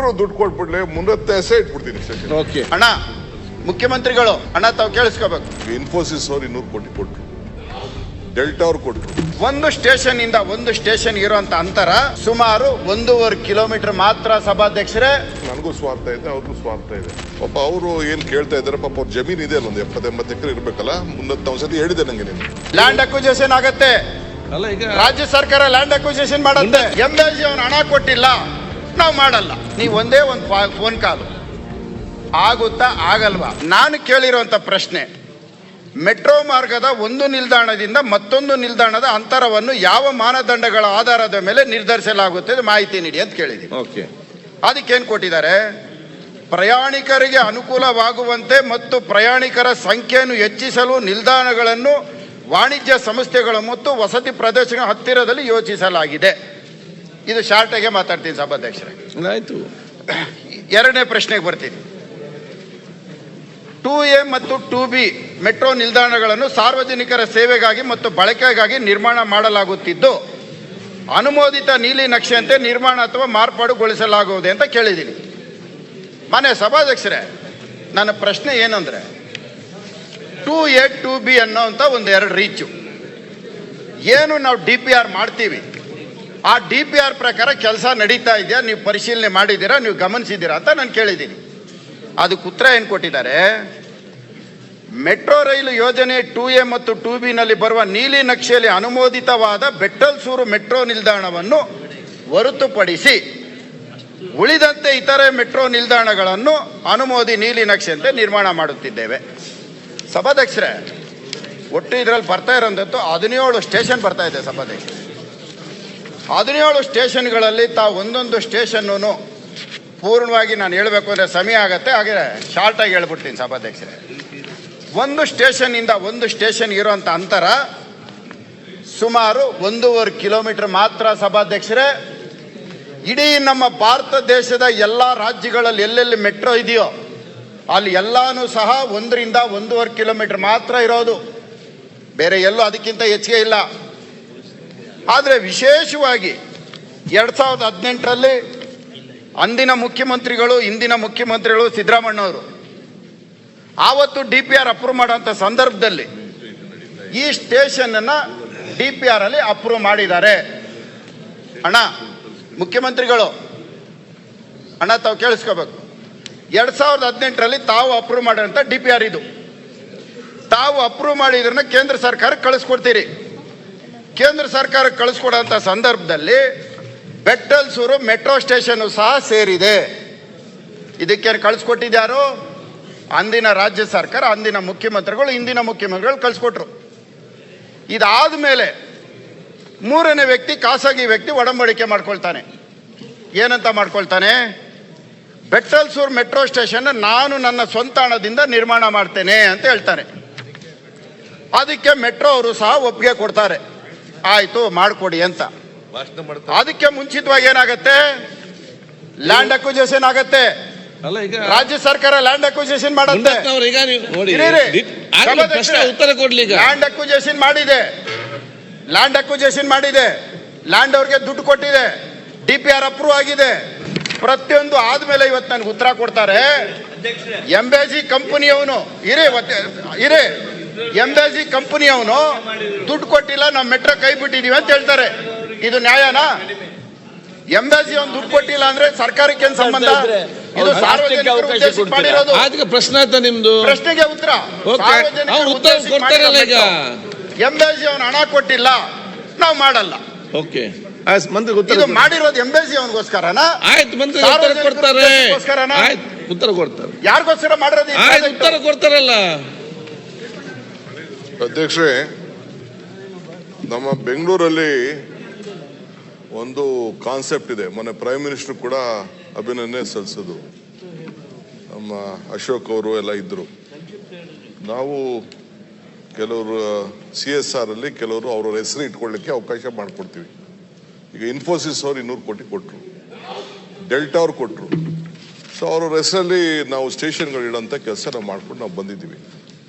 ಚೂರು ದುಡ್ಡು ಕೊಟ್ಬಿಡ್ಲಿ ಮುನ್ನತ್ತೆ ಹೆಸೆ ಇಟ್ಬಿಡ್ತೀನಿ station okay ಅಣ್ಣ ಮುಖ್ಯಮಂತ್ರಿಗಳು ಅಣ್ಣ ತಾವು ಕೇಳಿಸ್ಕೋಬೇಕು. ಇನ್ಫೋಸಿಸ್ ಅವ್ರು ಇನ್ನೂರು ಕೋಟಿ ಕೊಟ್ರು. ಡೆಲ್ಟಾ ಅವ್ರು ಕೊಟ್ರು. ಒಂದು ಸ್ಟೇಷನ್ ಇಂದ ಒಂದು ಸ್ಟೇಷನ್ ಇರುವಂತ ಅಂತರ ಸುಮಾರು ಒಂದೂವರೆ ಕಿಲೋಮೀಟರ್ ಮಾತ್ರ ಸಭಾಧ್ಯಕ್ಷರೇ. ನನಗೂ ಸ್ವಾರ್ಥ ಇದೆ ಅವ್ರಿಗೂ ಸ್ವಾರ್ಥ ಇದೆ. ಪಾಪ ಅವರು ಏನ್ ಕೇಳ್ತಾ ಇದಾರೆ ಪಾಪ ಅವ್ರ ಜಮೀನ್ ಇದೆ ಅಲ್ಲೊಂದು ಎಪ್ಪತ್ತೆಂಬತ್ತು ಎಕರೆ ಇರ್ಬೇಕಲ್ಲ ಮುನ್ನತ್ತ ಒಂದ್ಸತಿ ಹೇಳಿದೆ ನಂಗೆ ನೀನು ಲ್ಯಾಂಡ್ ಅಕ್ವಿಜೇಷನ್ ಆಗತ್ತೆ. ಅಲ್ಲ ಈಗ ರಾಜ್ಯ ಸರ್ಕಾರ ಲ್ಯಾಂಡ್ ಅಕ್ವಿಜೇಷನ್ ಮಾಡುತ್ತೆ. ಎಂ ಎಲ್ ಜಿ ಅವನು ಹಣ ಕೊಟ್ಟಿಲ್ಲ. ನಾವು ಮಾಡಲ್ಲ. ನೀವು ಒಂದೇ ಒಂದು ಫೋನ್ ಕಾಲು. ಆಗುತ್ತಾ ಆಗಲ್ವಾ? ನಾನು ಕೇಳಿರುವಂಥ ಪ್ರಶ್ನೆ ಮೆಟ್ರೋ ಮಾರ್ಗದ ಒಂದು ನಿಲ್ದಾಣದಿಂದ ಮತ್ತೊಂದು ನಿಲ್ದಾಣದ ಅಂತರವನ್ನು ಯಾವ ಮಾನದಂಡಗಳ ಆಧಾರದ ಮೇಲೆ ನಿರ್ಧರಿಸಲಾಗುತ್ತದೆ ಮಾಹಿತಿ ನೀಡಿ ಅಂತ ಕೇಳಿದ್ದೀನಿ. ಓಕೆ. ಅದಕ್ಕೇನು ಕೊಟ್ಟಿದ್ದಾರೆ? ಪ್ರಯಾಣಿಕರಿಗೆ ಅನುಕೂಲವಾಗುವಂತೆ ಮತ್ತು ಪ್ರಯಾಣಿಕರ ಸಂಖ್ಯೆಯನ್ನು ಹೆಚ್ಚಿಸಲು ನಿಲ್ದಾಣಗಳನ್ನು ವಾಣಿಜ್ಯ ಸಂಸ್ಥೆಗಳು ಮತ್ತು ವಸತಿ ಪ್ರದೇಶಗಳ ಹತ್ತಿರದಲ್ಲಿ ಯೋಚಿಸಲಾಗಿದೆ. ಇದು ಶಾರ್ಟಾಗೆ ಮಾತಾಡ್ತೀನಿ ಸಭಾಧ್ಯಕ್ಷರೇ. ಆಯ್ತು. ಎರಡನೇ ಪ್ರಶ್ನೆಗೆ ಬರ್ತೀನಿ. ಟೂ ಎ ಮತ್ತು ಟೂ ಬಿ ಮೆಟ್ರೋ ನಿಲ್ದಾಣಗಳನ್ನು ಸಾರ್ವಜನಿಕರ ಸೇವೆಗಾಗಿ ಮತ್ತು ಬಳಕೆಗಾಗಿ ನಿರ್ಮಾಣ ಮಾಡಲಾಗುತ್ತಿದ್ದು ಅನುಮೋದಿತ ನೀಲಿ ನಕ್ಷೆಯಂತೆ ನಿರ್ಮಾಣ ಅಥವಾ ಮಾರ್ಪಾಡುಗೊಳಿಸಲಾಗುವುದೇ ಅಂತ ಕೇಳಿದ್ದೀನಿ. ಮನೆ ಸಭಾಧ್ಯಕ್ಷರೇ ನನ್ನ ಪ್ರಶ್ನೆ ಏನಂದ್ರೆ ಟೂ ಎ ಟೂ ಬಿ ಅನ್ನೋಂಥ ಒಂದು ಎರಡು ರೀಚು. ಏನು ನಾವು ಡಿ ಪಿ ಆರ್ ಮಾಡ್ತೀವಿ? ಆ ಡಿ ಪಿ ಆರ್ ಪ್ರಕಾರ ಕೆಲಸ ನಡೀತಾ ಇದೆಯಾ? ನೀವು ಪರಿಶೀಲನೆ ಮಾಡಿದ್ದೀರಾ? ನೀವು ಗಮನಿಸಿದ್ದೀರಾ ಅಂತ ನಾನು ಕೇಳಿದ್ದೀನಿ. ಅದಕ್ಕೆ ಉತ್ತರ ಏನು ಕೊಟ್ಟಿದ್ದಾರೆ? ಮೆಟ್ರೋ ರೈಲು ಯೋಜನೆ ಟೂ ಎ ಮತ್ತು ಟೂ ಬಿನಲ್ಲಿ ಬರುವ ನೀಲಿ ನಕ್ಷೆಯಲ್ಲಿ ಅನುಮೋದಿತವಾದ ಬೆಟ್ಟಲ್ಸೂರು ಮೆಟ್ರೋ ನಿಲ್ದಾಣವನ್ನು ಹೊರತುಪಡಿಸಿ ಉಳಿದಂತೆ ಇತರೆ ಮೆಟ್ರೋ ನಿಲ್ದಾಣಗಳನ್ನು ಅನುಮೋದಿ ನೀಲಿ ನಕ್ಷೆಯಂತೆ ನಿರ್ಮಾಣ ಮಾಡುತ್ತಿದ್ದೇವೆ. ಸಭಾಧ್ಯಕ್ಷರೇ, ಒಟ್ಟು ಇದರಲ್ಲಿ ಬರ್ತಾ ಇರೋಂಥದ್ದು ಹದಿನೇಳು ಸ್ಟೇಷನ್ ಬರ್ತಾ ಇದೆ ಸಭಾಧ್ಯಕ್ಷರೇ. ಹದಿನೇಳು ಸ್ಟೇಷನ್ಗಳಲ್ಲಿ ತಾವು ಒಂದೊಂದು ಸ್ಟೇಷನ್ನು ಪೂರ್ಣವಾಗಿ ನಾನು ಹೇಳಬೇಕು ಅಂದರೆ ಸಮಯ ಆಗತ್ತೆ, ಹಾಗೆ ಶಾರ್ಟಾಗಿ ಹೇಳ್ಬಿಡ್ತೀನಿ ಸಭಾಧ್ಯಕ್ಷರೇ. ಒಂದು ಸ್ಟೇಷನ್ನಿಂದ ಒಂದು ಸ್ಟೇಷನ್ ಇರುವಂಥ ಅಂತರ ಸುಮಾರು ಒಂದೂವರೆ ಕಿಲೋಮೀಟರ್ ಮಾತ್ರ ಸಭಾಧ್ಯಕ್ಷರೇ. ಇಡೀ ನಮ್ಮ ಭಾರತ ದೇಶದ ಎಲ್ಲ ರಾಜ್ಯಗಳಲ್ಲಿ ಎಲ್ಲೆಲ್ಲಿ ಮೆಟ್ರೋ ಇದೆಯೋ, ಅಲ್ಲಿ ಎಲ್ಲಾನು ಸಹ ಒಂದರಿಂದ ಒಂದೂವರೆ ಕಿಲೋಮೀಟರ್ ಮಾತ್ರ ಇರೋದು. ಬೇರೆ ಎಲ್ಲೂ ಅದಕ್ಕಿಂತ ಹೆಚ್ಚಿಗೆ ಇಲ್ಲ. ಆದರೆ ವಿಶೇಷವಾಗಿ ಎರಡು ಸಾವಿರದ ಹದಿನೆಂಟರಲ್ಲಿ ಅಂದಿನ ಮುಖ್ಯಮಂತ್ರಿಗಳು, ಇಂದಿನ ಮುಖ್ಯಮಂತ್ರಿಗಳು ಸಿದ್ದರಾಮಣ್ಣವರು ಆವತ್ತು ಡಿ ಪಿ ಆರ್ ಅಪ್ರೂವ್ ಮಾಡೋಂಥ ಸಂದರ್ಭದಲ್ಲಿ ಈ ಸ್ಟೇಷನನ್ನು ಡಿ ಪಿ ಅಲ್ಲಿ ಅಪ್ರೂವ್ ಮಾಡಿದ್ದಾರೆ. ಅಣ್ಣ, ಮುಖ್ಯಮಂತ್ರಿಗಳು, ಅಣ್ಣ ತಾವು ಕೇಳಿಸ್ಕೋಬೇಕು. ಎರಡು ಸಾವಿರದ ಹದಿನೆಂಟರಲ್ಲಿ ತಾವು ಅಪ್ರೂವ್ ಮಾಡಿರೋಂಥ ಡಿ ಪಿ ಆರ್ ಇದು. ತಾವು ಅಪ್ರೂವ್ ಮಾಡಿದ್ರನ್ನ ಕೇಂದ್ರ ಸರ್ಕಾರಕ್ಕೆ ಕಳಿಸ್ಕೊಡ್ತೀರಿ. ಕೇಂದ್ರ ಸರ್ಕಾರಕ್ಕೆ ಕಳಿಸ್ಕೊಡೋಂಥ ಸಂದರ್ಭದಲ್ಲಿ ಬೆಟ್ಟಲ್ಸೂರು ಮೆಟ್ರೋ ಸ್ಟೇಷನ್ ಸಹ ಸೇರಿದೆ. ಇದಕ್ಕೆ ಕಳಿಸ್ಕೊಟ್ಟಿದ್ಯಾರು? ಅಂದಿನ ರಾಜ್ಯ ಸರ್ಕಾರ, ಅಂದಿನ ಮುಖ್ಯಮಂತ್ರಿಗಳು, ಇಂದಿನ ಮುಖ್ಯಮಂತ್ರಿಗಳು ಕಳಿಸ್ಕೊಟ್ರು. ಇದಾದ ಮೇಲೆ ಮೂರನೇ ವ್ಯಕ್ತಿ, ಖಾಸಗಿ ವ್ಯಕ್ತಿ ಒಡಂಬಡಿಕೆ ಮಾಡ್ಕೊಳ್ತಾನೆ. ಏನಂತ ಮಾಡ್ಕೊಳ್ತಾನೆ? ಬೆಟ್ಟಲ್ಸೂರು ಮೆಟ್ರೋ ಸ್ಟೇಷನ್ ನಾನು ನನ್ನ ಸ್ವಂತ ಹಣದಿಂದ ನಿರ್ಮಾಣ ಮಾಡ್ತೇನೆ ಅಂತ ಹೇಳ್ತಾರೆ. ಅದಕ್ಕೆ ಮೆಟ್ರೋ ಅವರು ಸಹ ಒಪ್ಪಿಗೆ ಕೊಡ್ತಾರೆ. ಆಯ್ತು ಮಾಡಿಕೊಡಿ ಅಂತ. ಅದಕ್ಕೆ ಮುಂಚಿತವಾಗಿ ಏನಾಗತ್ತೆ? ಲ್ಯಾಂಡ್ ಅಕ್ವಿಜೇಷನ್ ಆಗತ್ತೆ. ರಾಜ್ಯ ಸರ್ಕಾರ ಲ್ಯಾಂಡ್ ಅಕ್ವಿಜೇಷನ್ ಮಾಡುತ್ತೆ. ಲ್ಯಾಂಡ್ ಅಕ್ವಿಜೇಷನ್ ಮಾಡಿದೆ. ಲ್ಯಾಂಡ್ ಅಕ್ವಿಜೇಷನ್ ಮಾಡಿದೆ. ಲ್ಯಾಂಡ್ ಅವ್ರಿಗೆ ದುಡ್ಡು ಕೊಟ್ಟಿದೆ. ಡಿ ಪಿ ಆರ್ ಅಪ್ರೂವ್ ಆಗಿದೆ. ಪ್ರತಿಯೊಂದು ಆದ್ಮೇಲೆ ಇವತ್ತು ನನಗೆ ಉತ್ತರ ಕೊಡ್ತಾರೆ. ಎಂಬೆಜಿ ಕಂಪನಿಯವನು ಇರೇ ಇರೇ. ಎಂಬೇಜಿ ಕಂಪನಿಯವನು ದುಡ್ಡು ಕೊಟ್ಟಿಲ್ಲ ನಾವು ಮೆಟ್ರೋ ಕೈ ಬಿಟ್ಟಿದೀವಿ ಅಂತ ಹೇಳ್ತಾರೆ. ಇದು ನ್ಯಾಯನಾ? ಎಂಬೇಜಿ ಅವ್ನು ದುಡ್ಡು ಕೊಟ್ಟಿಲ್ಲ ಅಂದ್ರೆ ಸರ್ಕಾರಕ್ಕೆ ಏನ್ ಸಂಬಂಧ? ಇದು ಸಾರ್ವಜನಿಕರು ಉದ್ದೇಶಿಸಿ ಮಾಡಿರೋದು. ಪ್ರಶ್ನೆ ಆಯ್ತಾ ನಿಮ್ದು? ಪ್ರಶ್ನೆಗೆ ಉತ್ತರ. ಸಾರ್ವಜನಿಕ ಎಂಬೇಜಿ ಅವನು ಹಣ ಕೊಟ್ಟಿಲ್ಲ ನಾವು ಮಾಡಲ್ಲ. ಓಕೆ ಮಂತ್ರಿ ಉತ್ತರ. ಮಾಡಿರೋದು ಎಂಬೇಜಿ ಅವನಿಗೋಸ್ಕರನಾ? ಆಯ್ತು ಮಂತ್ರಿ ಉತ್ತರ ಕೊಡ್ತಾರೆ? ಆಯ್ತು ಉತ್ತರ ಕೊಡ್ತಾರೆ. ಯಾರಿಗೋಸ್ಕರ ಮಾಡಿರೋದು ಆಯ್ತು ಉತ್ತರ ಕೊಡ್ತಾರಲ್ಲ. ಅಧ್ಯಕ್ಷರೇ, ನಮ್ಮ ಬೆಂಗಳೂರಲ್ಲಿ ಒಂದು ಕಾನ್ಸೆಪ್ಟ್ ಇದೆ. ಮೊನ್ನೆ ಪ್ರೈಮ್ ಮಿನಿಸ್ಟರ್ ಕೂಡ ಅಭಿನಂದನೆ ಸಲ್ಲಿಸೋದು ನಮ್ಮ ಅಶೋಕ್ ಅವರು ಎಲ್ಲ ಇದ್ದರು ನಾವು ಕೆಲವರು ಸಿ ಎಸ್ ಆರಲ್ಲಿ ಕೆಲವರು ಅವರ ಹೆಸರು ಇಟ್ಕೊಳ್ಳಿಕ್ಕೆ ಅವಕಾಶ ಮಾಡಿಕೊಡ್ತೀವಿ. ಈಗ ಇನ್ಫೋಸಿಸ್ ಅವ್ರು ಇನ್ನೂರು ಕೋಟಿ ಕೊಟ್ಟರು ಡೆಲ್ಟಾ ಅವ್ರು ಕೊಟ್ಟರು ಸೊ ಅವ್ರ ಹೆಸರಲ್ಲಿ ನಾವು ಸ್ಟೇಷನ್ಗಳು ಇಡೋಂಥ ಕೆಲಸ ನಾವು ಮಾಡ್ಕೊಂಡು ನಾವು ಬಂದಿದ್ದೀವಿ.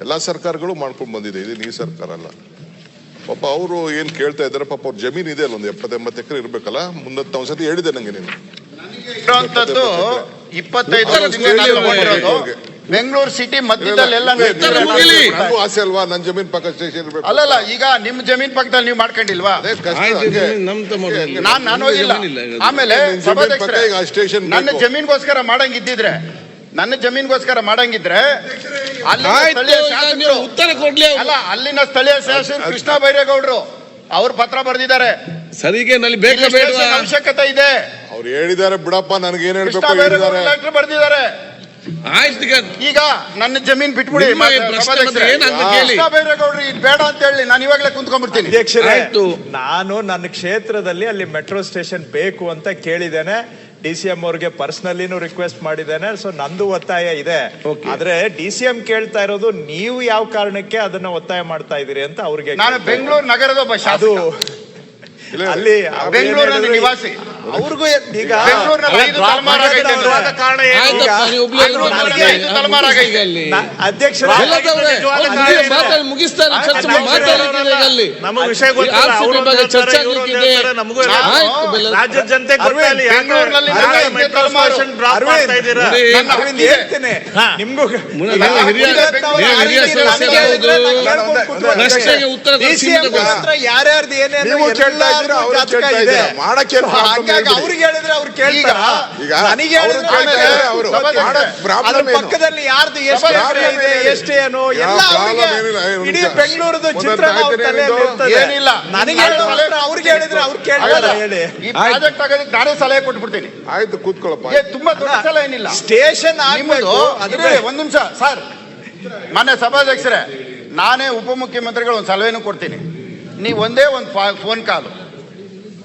ಎಲ್ಲ ಸರ್ಕಾರಗಳು ಮಾಡ್ಕೊಂಡು ಬಂದಿದೆ ಇದು ಈ ಸರ್ಕಾರ ಅಲ್ಲ. ಪಾಪ ಅವರು ಏನು ಕೇಳ್ತಾ ಇದ್ದಾರೆ ಪಾಪ ಅವ್ರ ಜಮೀನ್ ಇದೆ ಅಲ್ಲ ಒಂದು ಎಪ್ಪತ್ತೆಂಬತ್ತು ಎಕರೆ ಇರಬೇಕಲ್ಲ ಮುಂದತ್ತ ಒಂದ್ಸತಿ ಹೇಳಿದೆ ನಂಗೆ ನೀನು. ಬೆಂಗಳೂರು ಸಿಟಿ ಮಧ್ಯದಲ್ಲಿ ಆಸೆ ಅಲ್ವಾ ನನ್ನ ಜಮೀನ್ ಪಕ್ಕ ಸ್ಟೇಷನ್ ಇರ್ಬೇಕು ಅಲ್ಲಲ್ಲ ಈಗ ನಿಮ್ ಜಮೀನ್ ಪಕ್ಕದಲ್ಲಿ ನೀವು ಮಾಡ್ಕೊಂಡಿಲ್ವಾ. ನಾನ್ ನಾನು ಹೋಗಿಲ್ಲ. ಆಮೇಲೆ ನನ್ನ. ಜಮೀನ್ಗೋಸ್ಕರ ಮಾಡಂಗಿದ್ದಿದ್ರೆ ನನ್ನ ಜಮೀನ್ಗೋಸ್ಕರ ಮಾಡಂಗಿದ್ರೆ ಅಲ್ಲಿನ ಸ್ಥಳೀಯ ಈಗ ಶಾಸಕರು- ಉತ್ತರ ಕೊಡ್ಲಿ ಅವ್ರು. ಅಲ್ಲ ಅಲ್ಲಿನ ಸ್ಥಳೀಯ ಶಾಸಕರು ಕೃಷ್ಣ ಬೈರೇಗೌಡರು ಅವ್ರು ಪತ್ರ ಬರೆದಿದ್ದಾರೆ. ಸರಿಗೆ ನಲ್ಲಿ ಬೇಕಾ ಅವಶ್ಯಕತೆ ಇದೆ. ಅವ್ರು ಹೇಳಿದ್ದಾರೆ ಬಿಡಪ್ಪ ನನಗೆ ಏನ್ ಕೃಷ್ಣ ಹೇಳ್ಬೇಕು ಹೇಳಿದ್ದಾರೆ ಲೆಟರ್ ಬರೆದಿದ್ದಾರೆ. ಆಯ್ತು ಈಗ ನನ್ನ ಜಮೀನ್ ಬಿಟ್ಬಿಡಿ ಕೃಷ್ಣ ಬೈರೇಗೌಡರು ಇದು ಬೇಡ ಅಂತ ಹೇಳಿ ನಾನು ಇವಾಗಲೇ ಕುಂತ್ಕೊಂಡ್ಬಿಡ್ತೀನಿ. ಅಧ್ಯಕ್ಷರೇ ಆಯ್ತು. ನಾನು ನನ್ನ ಕ್ಷೇತ್ರದಲ್ಲಿ ಅಲ್ಲಿ ಮೆಟ್ರೋ ಸ್ಟೇಷನ್ ಬೇಕು ಅಂತ ಕೇಳಿದ್ದೇನೆ. ಡಿ ಸಿ ಎಂ ಅವ್ರಿಗೆ ಪರ್ಸನಲಿನೂ ರಿಕ್ವೆಸ್ಟ್ ಮಾಡಿದ್ದೇನೆ. ಸೊ ನಂದು ಒತ್ತಾಯ ಇದೆ. ಆದ್ರೆ ಡಿ ಸಿ ಎಂ ಕೇಳ್ತಾ ಇರೋದು ನೀವು ಯಾವ ಕಾರಣಕ್ಕೆ ಅದನ್ನ ಒತ್ತಾಯ ಮಾಡ್ತಾ ಇದೀರಿ ಅಂತ ಅವ್ರಿಗೆ ನಾನು ಬೆಂಗಳೂರು ನಗರದ ಒಬ್ಬ ಅದು ಶಾಸಕ. ಅಲ್ಲಿ ಬೆಂಗಳೂರಿನ ನಿವಾಸಿ. ಅವ್ರಿಗೂ ಈಗ ಮಾತಾಡಿ ಮುಗಿಸ್ತಾರೆ. ಚರ್ಚೆ ಆಯ್ತು, ಅಲ್ಲಿ. ನಮಗೆ ವಿಷಯ ರಾಜ್ಯದ ಜನತೆ. ಹೇಳ್ತೇನೆ ನಿಮ್ಗೂ ಪ್ರಶ್ನೆಗೆ ಉತ್ತರ. ಯಾರ್ಯಾರ್ದು ಏನೇನು. ಮಾಡಕ್ಕೆ ಅವ್ರಿಗೆ ಹೇಳಿದ್ರೆ ಅವ್ರು ಕೇಳ್ತಾರ. ಈಗ ನನಗೆ ಅವ್ರು ಹೇಳಿದ್ರೆ ಆಮೇಲೆ ಅವರು ಸಭಾಧ್ಯಕ್ಷರೇ, ಅದ್ರ ಪಕ್ಕದಲ್ಲಿ ಯಾರ್ದು ಎಷ್ಟು ಎಕರೆ ಇದೆ. ಎಷ್ಟು ಏನು ಎಲ್ಲ ಅವ್ರಿಗೆ ಇಡೀ. ಬೆಂಗಳೂರದ? ಇರ್ತದೆ. ಏನಿಲ್ಲ. ನನಗೆ ಅವ್ರಿಗೆ ಹೇಳಿದ್ರೆ ಅವ್ರು ಕೇಳ್ತಾರ. ಹೇಳಿ. ಈ ಪ್ರಾಜೆಕ್ಟ್ ಆಗೋದಕ್ಕೆ ನಾನೇ ಸಲಹೆ ಕೊಟ್ಬಿಡ್ತೀನಿ. ಆಯ್ತು ಕೂತ್ಕೊಳ್ಳಪ್ಪ. ತುಂಬಾ ದೊಡ್ಡ ಸಲಹೆ ಏನಿಲ್ಲ. ಸ್ಟೇಷನ್ ಆಗ್ಬೇಕು. ಅದ್ರ ಒಂದ್ ನಿಮಿಷ ಸರ್. ಮೊನ್ನೆ ಸಭಾಧ್ಯಕ್ಷರೇ ನಾನೇ ಉಪಮುಖ್ಯಮಂತ್ರಿಗಳು ಒಂದು ಸಲಹೆನೂ ಕೊಡ್ತೀನಿ. ನೀವು ಒಂದೇ ಒಂದು ಫೋನ್ ಕಾಲು.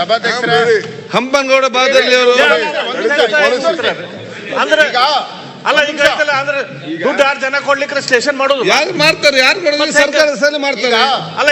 ಸಭಾಧ್ಯಕ್ಷರೇ ಹಂಪನಗೌಡ ಬಾದಲ್ಲಿ ಅವರು ಅಂದ್ರೆ ಅಲ್ಲ ಈಗ ಅಂದ್ರೆ ದುಡ್ಡು ಆರು ಜನ ಕೊಡ್ಲಿಕ್ಕೆ ಸ್ಟೇಷನ್ ಮಾಡೋದು? ಯಾರು ಮಾಡ್ತಾರೆ? ಯಾರು ಮಾಡಿದ್ರೆ ಸರ್ಕಾರ ಸಲ ಮಾಡ್ತಾರೆ. ಅಲ್ಲ